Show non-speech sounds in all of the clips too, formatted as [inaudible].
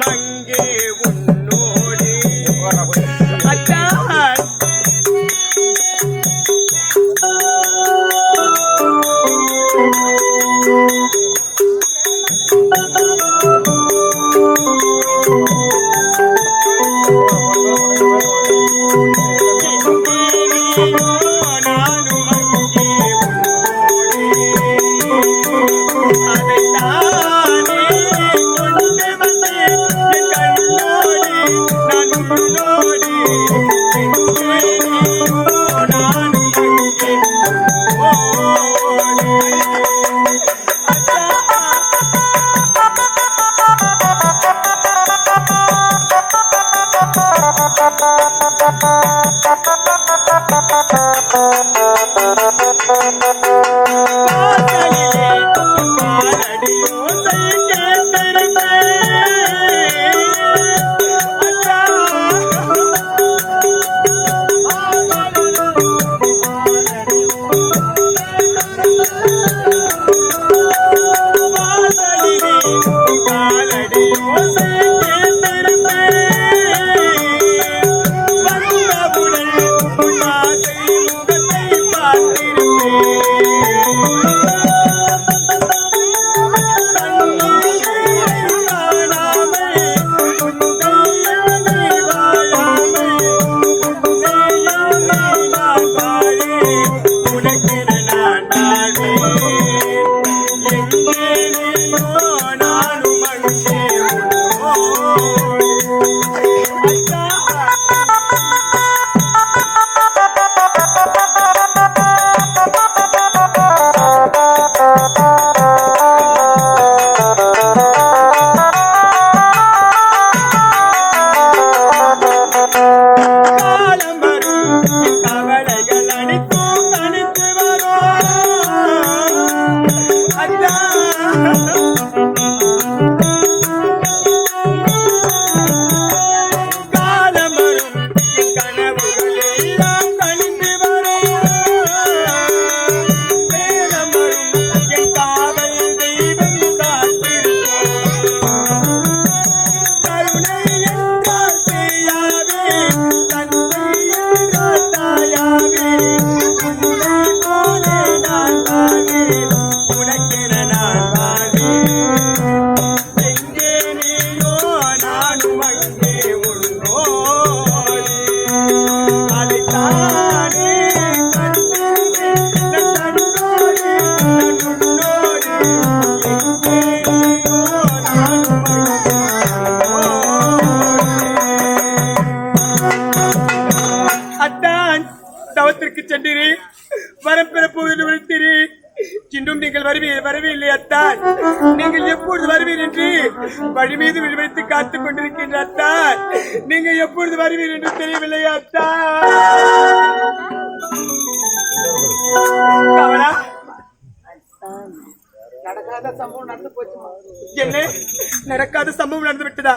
மங்கே உன்னோடு. நானும் Música [laughs] வருவீர் வரவே இல்லை அத்தான்? நீங்கள் எப்பொழுது வருவீர் என்று வழி மீது விழிவைத்து காத்துக் கொண்டிருக்கின்ற அத்தான்? நீங்கள் எப்பொழுது வருவீர் என்று தெரியவில்லை அத்தான்? நடக்காத சம்பவம் நடந்து போச்சுமா? என்ன நடக்காத சம்பவம் நடந்து விட்டதா?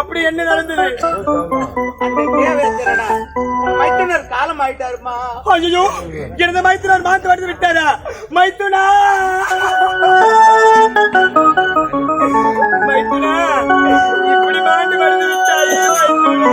அப்படி என்ன நடந்தது? மைத்துனர் காலம் ஆயிட்டாருமா? ஐயோ எனது மைத்துனர் மாத்து வந்து விட்டாரா? மைத்துனா! மைத்துனா இப்படி மாண்டு வந்து விட்டாயே மைத்துனா!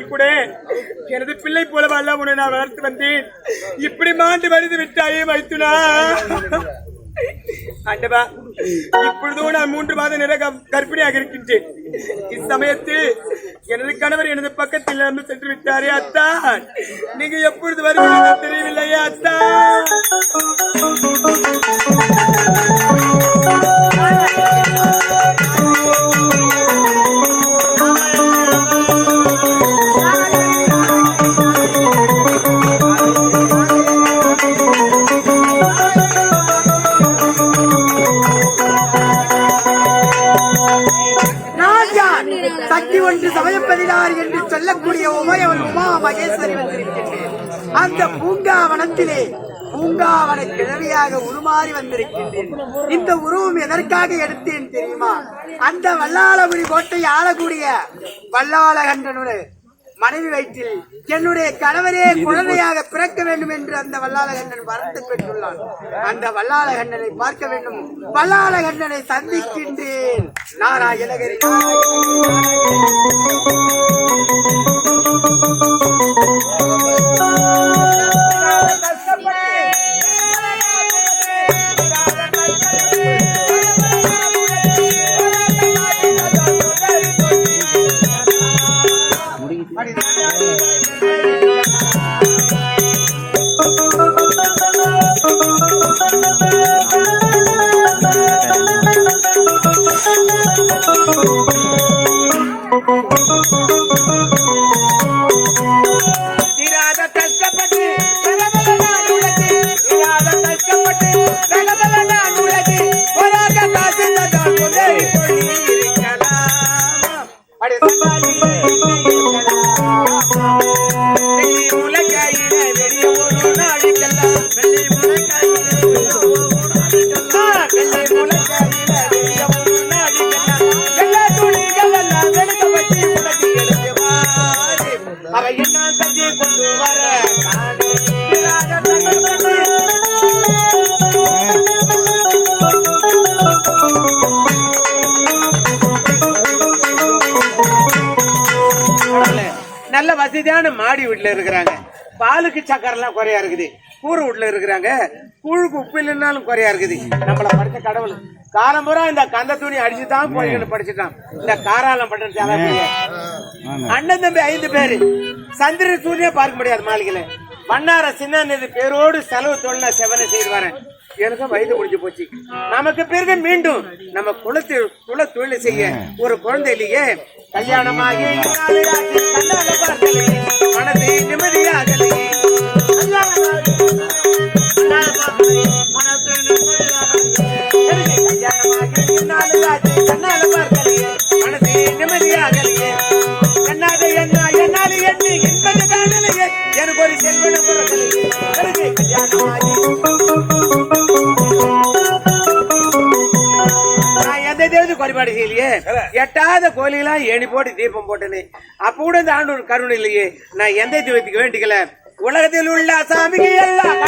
பிறக்கவில்லை கூட எனது பிள்ளை போல அல்ல உன்னை நான் வளர்த்து வந்தேன். இப்படி மாண்டு வருது விட்டாயே வைத்துனா ஆண்டவா இப்பொழுதும் நான் மூன்று மாத நேர க- கர்ப்பிணியாக இருக்கின்றேன். இச்சமயத்தில் எனது கணவர் எனது பக்கத்தில் இருந்து சென்று விட்டாரே அத்தா. நீங்க எப்பொழுது வருவீங்க தெரியவில்லையே அத்தா. மனத்திலே பூங்காவன கிழவியாக உருமாறி வந்திருக்கின்றேன். இந்த உருவம் எதற்காக எடுத்தேன் தெரியுமா? அந்த வல்லாளபுரி கோட்டை ஆளக்கூடிய வல்லாளகண்டனுடைய மனைவி வயிற்றில் என்னுடைய கணவரே குழந்தையாக பிறக்க வேண்டும் என்று அந்த வல்லாளகண்ணன் வரத்து பெற்றுள்ளான். அந்த வல்லாளகண்ணனை பார்க்க வேண்டும். வல்லாளகண்ணனை சந்திக்கின்றேன். நாராயணகரி. இருக்கலாம் வசதியான மாடி வீட்டுல இருக்கிறாங்க. பாலுக்கு சக்கரெல்லாம் குறையா இருக்குது. கூரை வீட்டுல இருக்கிறாங்க. கூழுக்கு உப்பு இல்லைன்னாலும் குறையா இருக்குது. நம்மள படிச்ச கடவுள். காலம்புறா இந்த கந்த துணி அடிச்சுதான் போய்கள் படிச்சுட்டான். இந்த காராலம் பண்றது அண்ணன் தம்பி ஐந்து பேரு. சந்திரன் சூரியன் பார்க்க முடியாது மாளிகையில. மன்னார சின்ன பேரோடு செலவு தொழில செவனை செய்து வரேன். எனக்கு வயது முடிஞ்சு போச்சு. நமக்கு பிறகு மீண்டும் நம்ம குலத்தில் குல தொழில் செய்ய ஒரு குழந்தை இல்லையே கல்யாணமாகி மனது நிம்மதியாகலையே மனது. எனக்கு கல்யாணமாகி கண்ணால பார்த்தலையே, செய்யலையே எட்டாத கோயிலாம் ஏணி போட்டு தீபம் போட்டனே. அப்ப கூட இந்த ஆண்டு கருணை இல்லையே. நான் எந்த தெய்வத்துக்கு வேண்டிக்கல? உலகத்தில் உள்ள சாமிக்கு எல்லாம்.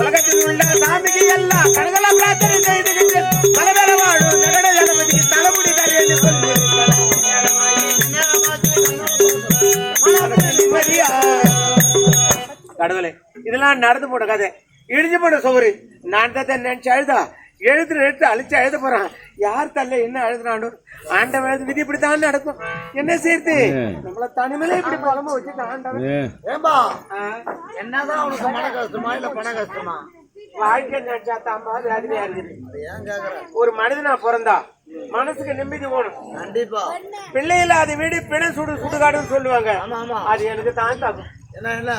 உலகத்தில் உள்ள சாமிக்கு எல்லாம் கண்கள பிரார்த்தனை செய்துகிட்டு மலதள வாழும் நகர ஜனபதிக்கு தலைமுடி தரேன்னு சொல்லி கடவுளே இதெல்லாம் நடந்து போன கதை. இடிஞ்சு போன சோறு. நான் தான் நினைச்சு அழுதா? எழுத்து எடுத்து அழிச்சு எழுத போறான். யார் தள்ள என்ன அழுதுறானோ ஆண்டவன் விதி இப்படித்தான் நடக்கும். என்ன சேர்த்து? நம்மள தனிமையில இப்படி புலம்ப வச்சுட்டு ஆண்டவன் ஏம்பா என்னதான் உனக்கு மன கஷ்டமா இல்ல பண கஷ்டமா? வாழ்க்கை நினைச்சா தாம்பா வேதனையா இருக்குது அது ஏன் கேக்குற? ஒரு மனிதனா பிறந்தா மனசுக்கு நிம்மதி வேணும். கண்டிப்பா. பிள்ளை இல்லாத வீடு பிண சுடு சுடுகாடுன்னு சொல்லுவாங்க. ஆமா ஆமா. அது எனக்கு தான் தாக்கும் என்ன என்ன?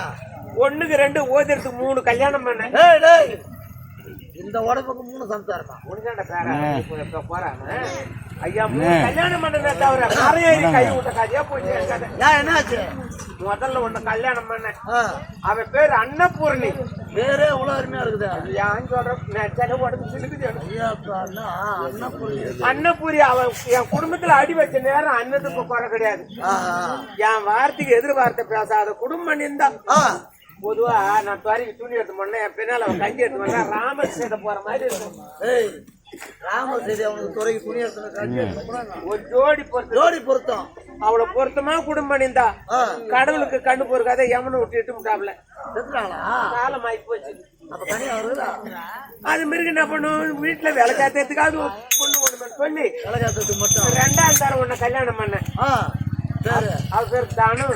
ஒண்ணுக்கு ரெண்டு ஓதுறதுக்கு மூணு கல்யாணம் பண்ணேன் டேய் டேய். இந்த உடம்புக்கு மூணு சம்சாரமா? முடிஞ்சாண்ட பேரா. போறாங்க ஐயா மூணு கல்யாணம் பண்ணதே தவிர மறையேறி கை விட்ட கதையா போச்சு என் கதை. ஏன் என்னாச்சு? முதல்ல ஒண்ணு கல்யாணம் பண்ணேன் ஆ, அவன் பேரு அன்னபூர்ணி. பேரே இவ்வளவு அருமையா இருக்குதா. ஏன் சொல்றேன் உடம்பு சிலுக்குது அன்னபூரி அவன் என் குடும்பத்துல அடி வச்ச நேரம் அன்னத்துக்கு குறை கிடையாது. என் வார்த்தைக்கு எதிர் வார்த்தை பேசாத குடும்பம் இருந்தா ஆ. பொதுவா நான் துவாரிக்கு துணி எடுத்து போனேன் என் பின்னால அவன் கஞ்சி எடுத்து போனா ராமர் சேத போற மாதிரி இருக்கும். ராம செய்தி அவனுக்கு துறைக்கு துணி எடுத்து கட்டி எடுத்துனா ஒரு ஜோடி பொறுத்து ஜோடி பொருத்தம். அவளை பொருத்தமா குடும்பம் பண்ணிந்தா ஆ, கடவுளுக்கு கண்ணு பொறுக்காத யமனை விட்டு விட்டாப்ல. செத்துட்டாளா? காலம் ஆகி போச்சு அது மாரி என்ன பண்ணும்? வீட்டுல வேலை காத்துறதுக்காக பொண்ணு ஒண்ணு சொல்லி கலகாத்தத்துக்கு மட்டும். ரெண்டாவது தரம் உன்னை கல்யாணம் பண்ணேன். ஆ சரி அவ பேர் தானம்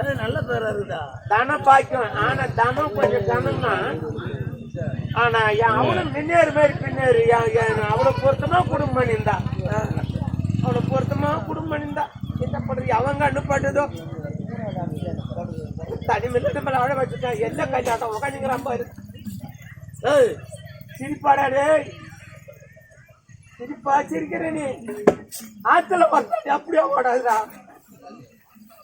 அது நல்ல பேரா இருக்குதா தன பாய்க்கும் ஆனா தனம் கொஞ்சம் தனம்னா ஆனா என் அவளை முன்னேறு மாதிரி பின்னேறு. என் அவளை பொருத்தமா குடும்பம் பண்ணியிருந்தா. அவளை பொருத்தமா குடும்பம் பண்ணியிருந்தா. என்ன பண்றது? அவங்க அனுப்பாட்டுதோ? தனிமையில நம்மள அழ வச்சுட்டான் என்ன கல்யாணம்? உட்காந்துங்கிறான் பாரு ஏய் சிரிப்பாடா டேய். சிரிப்பா சிரிக்கிற நீ. ஆத்துல பார்த்தா அப்படியே ஓடாதுடா.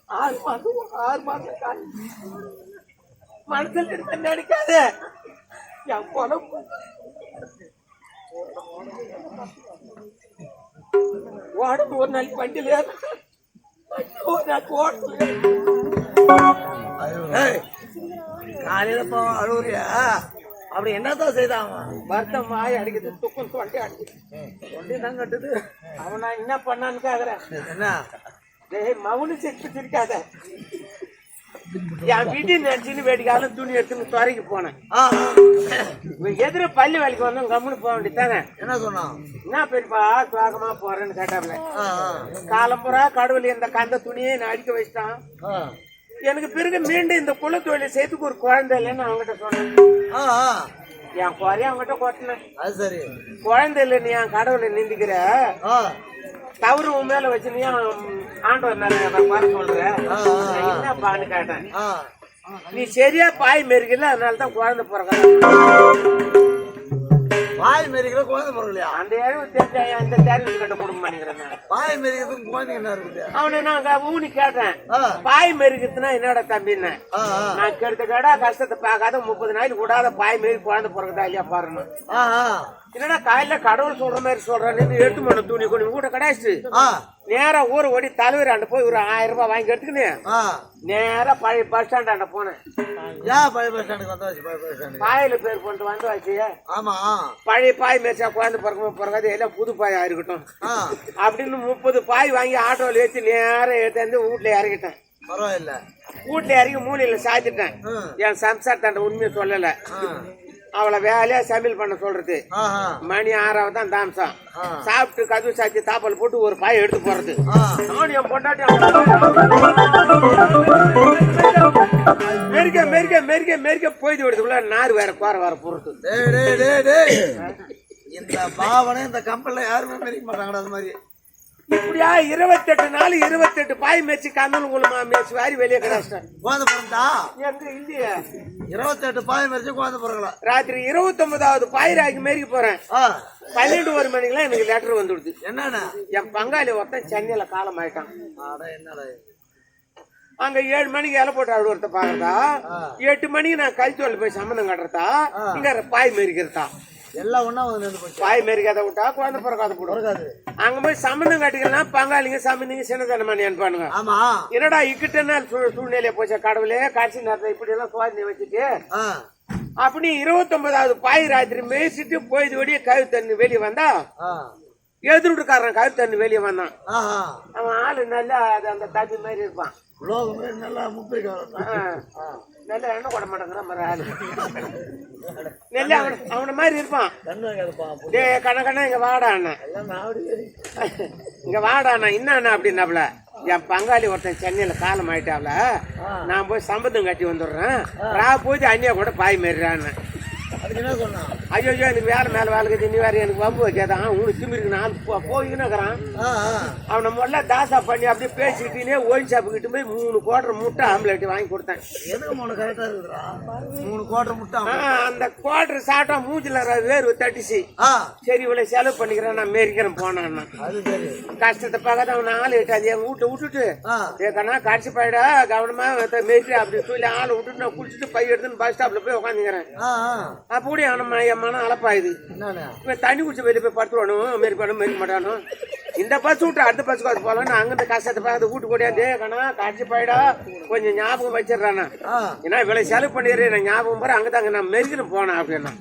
ஆறு மாசம் ஆறு மாசம் கால். மனசுல இருந்த நினைக்காத. என் பொழப்பு ஓடுது ஒரு நாள் வண்டியில ஏறு. ஒரு நாள் ஓடுது ஏய் காலையில போ அழுவுறியா? அப்படி என்னதான் செய்தான் வருத்தம் வாய் அடிக்குது துக்கம் தொண்டை அடிக்குது. ஒண்டி தான் கட்டுது. அவன் நான் என்ன பண்ணான்னு கேக்குறேன். என்ன? மவுனு சிரிப்பு சிரிக்காத. என் வீட்டு நினைச்சுன்னு வேடிக்காலும் துணி எடுத்துன்னு துறைக்கு போனேன். எதிர பள்ளி வேலைக்கு வந்தோம் கம்முன்னு போக வேண்டியதானே என்ன சொன்னான் என்ன பெரியப்பா சுவாகமா போறேன்னு கேட்டாப்ல. காலம்புறா கடவுள் இந்த கந்த துணியை நான் அடிக்க வச்சிட்டான். எனக்கு பிறகு மீண்டும் இந்த குல தொழிலை செய்யறதுக்கு ஒரு குழந்தை இல்லைன்னு அவங்ககிட்ட சொன்னேன். என் குறைய அவங்ககிட்ட கொட்டினேன். அது சரி. குழந்தை இல்லை நீ என் கடவுளை நிந்திக்கிற தவறு உன் மேல வச்சு நீ ஆண்டவர் மேல குறை சொல்ற என்னப்பான்னு கேட்டேன். நீ சரியா பாய் மெருகல அதனால தான் குழந்தை பிறக்க வாய் மெரிக்கிற குழந்தை பிறகுலையா அந்த ஏழு தெரிஞ்ச அந்த தேர்வு கிட்ட பண்ணிக்கிறேன் நான். வாய் மெரிக்கிறதுக்கு குழந்தைங்க என்ன இருக்குது? அவனை நான் ஊனி கேட்டேன். பாய் மெருகுத்துனா என்னோட தம்பின்னு நான் கெடுத்த கேடா கஷ்டத்தை பார்க்காத முப்பது நாளைக்கு விடாத பாய் மாரி குழந்தை பிறகுதா இல்லையா ஆ, என்னடா காலையில கடவுள் சொல்ற மாதிரி சொல்றேன்னு எட்டு மணி துணி கொண்டு கூட கிடையாது நேரா ஊரை ஓடி தலைவர் ஆண்ட போய் ஒரு ஆயிரம் ரூபாய் வாங்கி எடுத்துக்கினு. ஆ. நேரா பழைய பஸ் ஸ்டாண்ட் ஆண்ட போனேன். பழைய பஸ் ஸ்டாண்டுக்கு ஸ்டாண்டுக்கு. பாயில பேர் கொண்டு வந்து வச்சு ஆமா. பழைய பாய் மேய்ச்சா குழந்தை பிறக்கமா பிறக்காது எல்லாம் புது பாயா இருக்கட்டும். அப்படின்னு முப்பது பாய் வாங்கி ஆட்டோவில் ஏற்றி நேரம் ஏற்றி வீட்டுல இறங்கிட்டேன் பரவாயில்ல. வீட்டுல இறங்கி மூலையில சாத்திட்டேன். என் சம்சாரத்தாண்ட உண்மையை சொல்லல. அவளை வேலையா சமையல் பண்ண சொல்றது. மணி ஆறாவது தான் தாமசம். சாப்பிட்டு கதவு சாத்தி தாப்பல் போட்டு ஒரு பாய் எடுத்து போறது. நானும் என் பொண்டாட்டி மெரிக்க மெரிக்க மெரிக்க மெரிக்க போயிட்டு விடுறதுக்குள்ள நார் வேற கோர வேற பொறுத்து. இந்த பாவனை இந்த கம்பெனில யாருமே மெரிக்க மாட்டாங்கடா அது மாதிரி. இப்படியா? இருபத்தெட்டு நாள் இருபத்தெட்டு பாய் மேய்ச்சி கந்தல் குளமா மேய்ச்சி வாரி வெளியே கிடாச்சிட்டேன் குழந்தை பிறந்தா எங்க இல்லையே இருபத்தெட்டு பாய் மரிச்சு குழந்தை பிறக்கல ராத்திரி இருபத்தொன்பதாவது பாயிராக்கி மேய்க்க போறேன். பன்னெண்டு ஒரு மணிக்கெல்லாம் எனக்கு லெட்டர் வந்துடுது என்னண்ணா? என் பங்காளி ஒருத்தன் சென்னையில காலம் ஆயிட்டான். என்னடா? அங்க ஏழு மணிக்கு இலை போட்டு அழுவ ஒருத்த பாக்குறதா? எட்டு மணிக்கு நான் கல்ச்சோல போய் சம்மந்தம் கட்டுறதா? இங்க பாய் மெரிக்கிறதா எல்லாம் ஒண்ணா வந்து நின்று போச்சு. பாய் மெரிக்காத விட்டா குழந்தை பிறக்காத போடும் பிறக்காது. அங்க போய் சம்மந்தம் கட்டிக்கலாம் பங்காளிங்க சம்மந்திங்க சின்னதனமணி அனுப்பானுங்க. ஆமா. என்னடா இக்கிட்ட நாள் சூழ் சூழ்நிலையை போச்சா? கடவுளே காட்சி நேரத்தை இப்படி எல்லாம் சுவாதினை வச்சுட்டு. அப்படி இருபத்தொன்பதாவது பாய் ராத்திரி மேய்ச்சிட்டு போயிது வெளியே கழுவு தண்ணி வெளியே வந்தா எதிர்விட்டுக்காரன் கழுவு தண்ணி வெளியே வந்தான். அவன் ஆளு நல்லா அது அந்த தம்பி மாதிரி இருப்பான். லோகமே நல்லா ஆ. நல்லா எண்ணெய் கொட மாட்டேங்கிறான் ஆளு. நெல்ல அவன அவன மாதிரி இருப்பான். டே கண்ண கண்ணா இங்க வாடா ஏறி. இங்க வாடா அண்ணன் என்ன அண்ணா அப்படின்னாப்ல. என் பங்காளி ஒருத்தன் சென்னையில காலம் ஆயிட்டாப்ல. நான் போய் சம்பந்தம் கட்டி வந்துடுறேன். ரா போய் அண்ணியா கூட பாய் மாரிறான்னு அதுக்கு என்ன சொன்னான்? ஐயோ எனக்கு வேலை மேல வேலை இருக்குது நீ வேற எனக்கு வம்பு வைக்காதான் உனக்கு திமிருக்கு நான் போய்க்கினுக்கிறான். ஆ ஆ. அவனை முதல்ல தாசா பண்ணி அப்படியே பேசிக்கிட்டே ஓயின் ஷாப்புக்கிட்டு போய் மூணு குவார்டர் முட்டை ஆம்லெட் வாங்கி கொடுத்தேன். எதுக்கு மூணு கரெக்டா இருக்குதுடா? மூணு கோட்டர் முட்டை அந்த குவார்டர் சாப்பிட்டா மூஞ்சில வேர்வை தட்டிச்சு. சரி இவ்வளவு செலவு பண்ணிக்கிறேன் நான் மேரிக்கிறேன் சரி. கஷ்டத்தை பார்க்காத அவன் ஆள் விட்டாது என் வீட்டை விட்டுட்டு ஏக்கண்ணா காட்சி பாயிடா கவனமா மேய்ச்சி அப்படி சொல்லி ஆளை விட்டுட்டு நான் குளிச்சுட்டு பை எடுத்துன்னு பஸ் ஸ்டாப்ல போய் உட்காந்துக்கிறேன் அப்படி நம்ம என்னண்ணே? இவன் தண்ணி குடிச்சு வெளியே போய் படுத்துவானோ மாரி பண்ண மாரி மாட்டானோ இந்த பஸ் விட்டு அடுத்த பஸ்ஸுக்கு அது போகலாம் நான் அங்கிருந்து கஷ்டத்தை பார்த்து வீட்டு கூட்டியாந்து கணா காட்சி போயிடா. கொஞ்சம் ஞாபகம் வச்சிடுறானா. ஏன்னா இவ்வளவு செலவு பண்ணிடுறேன் நான் ஞாபகம் போற அங்கே தாங்க நான் மெருகின்னு போனேன் அப்படின்னா.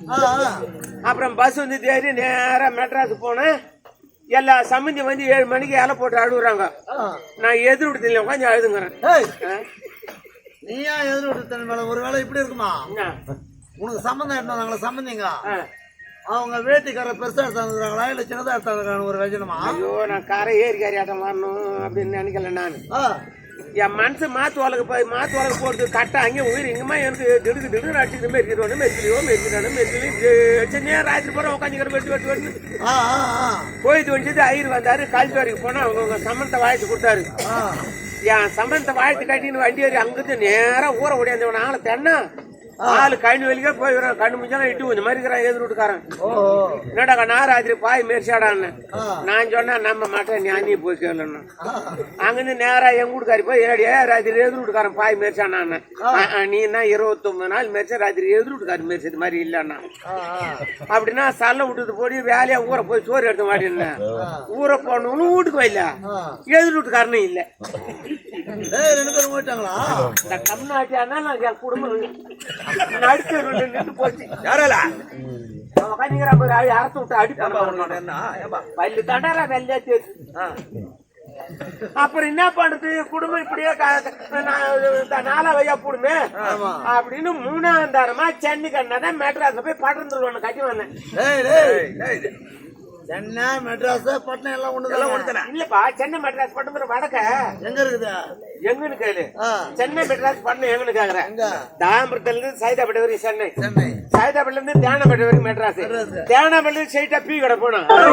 அப்புறம் பஸ் வந்து தேடி நேரா மெட்ராஸ் போனேன். எல்லா சம்மந்தி வந்து ஏழு மணிக்கு இலை போட்டு அழுகுறாங்க. நான் எதிர் விடுதில்ல உட்காந்து அழுதுங்கிறேன்? நீயா எதிர் விட்டு மேல ஒரு வேளை இப்படி இருக்குமா? உனக்கு சம்மந்தம் எடுத்து வந்தாங்களா சம்மந்திங்க ஆ. அவங்க வேட்டிக்கார பெருசா எடுத்தாந்துக்கிறாங்களா இல்ல சின்னதா எடுத்தாந்துக்கிறாங்க ஒரு வெஜனமா? ஐயோ நான் காரை ஏறி காரி ஆட்டம் வரணும் அப்படின்னு நினைக்கல நான். என் மனசு மாத்து உலக போய் மாத்து உலக போட்டு கட்ட அங்கே உயிர் இங்கமா எனக்கு திடுக்கு திடுக்கு அடிச்சுட்டு மெரிக்கிறோம் மெரிக்கிறியோ மெரிக்கிறானு மெரிக்கலி நேரம் ராத்திரி போற உட்காந்துக்கிற வெட்டு வெட்டு வெட்டு போயிட்டு வந்துட்டு ஐயர் வந்தாரு கல்வி வரைக்கும் போனா அவங்க உங்க சம்மந்த வாழ்த்து கொடுத்தாரு. என் சம்பந்த வாழ்த்து கட்டின்னு வண்டி ஏறி அங்கிருந்து நேரா ஊற ஓடியாந்தவன் ஆளை தென்னா. ஆளு கண்ணு வெளிக்கே போய் வரான் கண்ணு முடிஞ்சாலும் இட்டு இந்த மாதிரி இருக்கிறான் எதிர் வீட்டுக்காரன்? என்னடா நான் ராத்திரி பாய் மேரிச்சாடான்னு. நான் சொன்னேன் நம்ப மாட்டேன் நீ நீ போய் கேளுன்னு. அங்கிருந்து நேரா எங்க வீட்டுக்காரி போய் ஏடியா ராத்திரி எதிர் வீட்டுக்காரன் பாய் மேரிச்சானான்னு. நீ தான் இருபத்தொன்பது நாள் மேரிச்சா ராத்திரி எதிர் வீட்டுக்காரி மேரிச்சது மாதிரி இல்லைன்னா அப்படின்னா சல்ல விட்டது போடி வேலையா ஊரை போய் சோறு எடுத்து மாட்டேன்னு. ஊரை போனவனும் வீட்டுக்கு வரல ஆ. எதிர் வீட்டுக்காரனும் இல்லை. ரெண்டு பேரும் போயிட்டாங்களா? இந்த தமிழ்நாட்டியானா நான் என் குடும்பம் நின்று போச்சு யாரல? உட்காந்துக்கிறான் விட்டு அடி பண்ண என்ன? ஏப்பா பல்லு தண்டாரா வெள்ளையா தேய்ச்சு அப்புறம் என்ன பண்றது? குடும்பம் இப்படியே நாலா வையா போடுமே. அப்படின்னு மூணாம் தாரமா சென்னை கண்ணாதான் மெட்ராஸ்ல போய் ஒண்ணு கட்டி வந்தேன். சென்னை மெட்ராஸ் பட்னம் எல்லாம் ஒண்ணு எல்லாம் ஒண்ணு இல்லப்பா சென்னை மெட்ராஸ் பட்டணத்துல வடக்க. எங்க இருக்குது? எங்கன்னு கேளு. சென்னை மெட்ராஸ் பட்டணம் எங்கன்னு கேக்குறேன். எங்க? தாம்பரத்துல இருந்து சைதாப்பேட்டை வரைக்கும் சென்னை. சென்னை. சைதாப்பேட்டில இருந்து தேனாப்பேட்டை வரைக்கும் மெட்ராஸ் தேனாப்பேட்டில ஸ்ட்ரைட்டா பீ கடை போனோம். அட,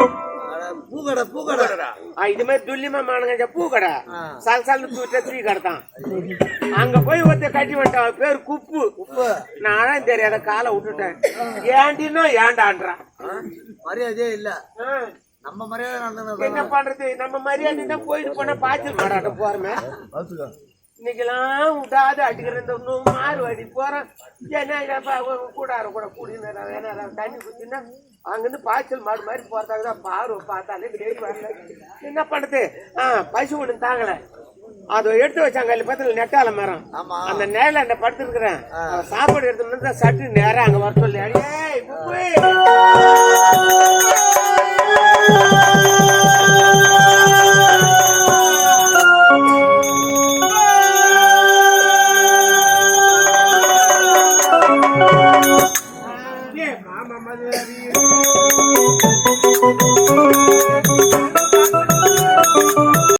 பூக்கடை பூக்கடை இது மாதிரி துல்லியமா மானுங்க பூ கடை ஆ. சால் சால் தூட்ட கடை தான். அங்க போய் ஒருத்த கட்டி அவன் பேர் குப்பு. நானும் தெரியாத காலை விட்டுட்டேன். ஏண்டினோ ஏண்டான்றான். மரியாதையே இல்ல. ஆ, நம்ம மரியாதை நடந்தது என்ன பண்றது? நம்ம மரியாதை தான் போயிட்டு போனா பாய்ச்சல் மாடாட்ட போறமே. இன்னைக்கெல்லாம் விட்டாது அடிக்கிற இந்த இன்னும் மாறு அடி போறேன் என்ன இதப்பா, ஒரு கூடார கூட வேணா தண்ணி குடிச்சுன்னா அங்கிருந்து பாய்ச்சல் மாடு மாதிரி போறதாக தான் பாரு பார்த்தாலே என்ன பண்ணுறது ஆ பசு ஒண்ணு தாங்கல. அதை எடுத்து வச்சாங்க அதில் பக்கத்தில் நெட்டால மரம். அந்த நேரில் அந்த படுத்துருக்குறேன். சாப்பாடு எடுத்து சட்டு நேரம் அங்கே வர சொல்லி. மாமா மதுரை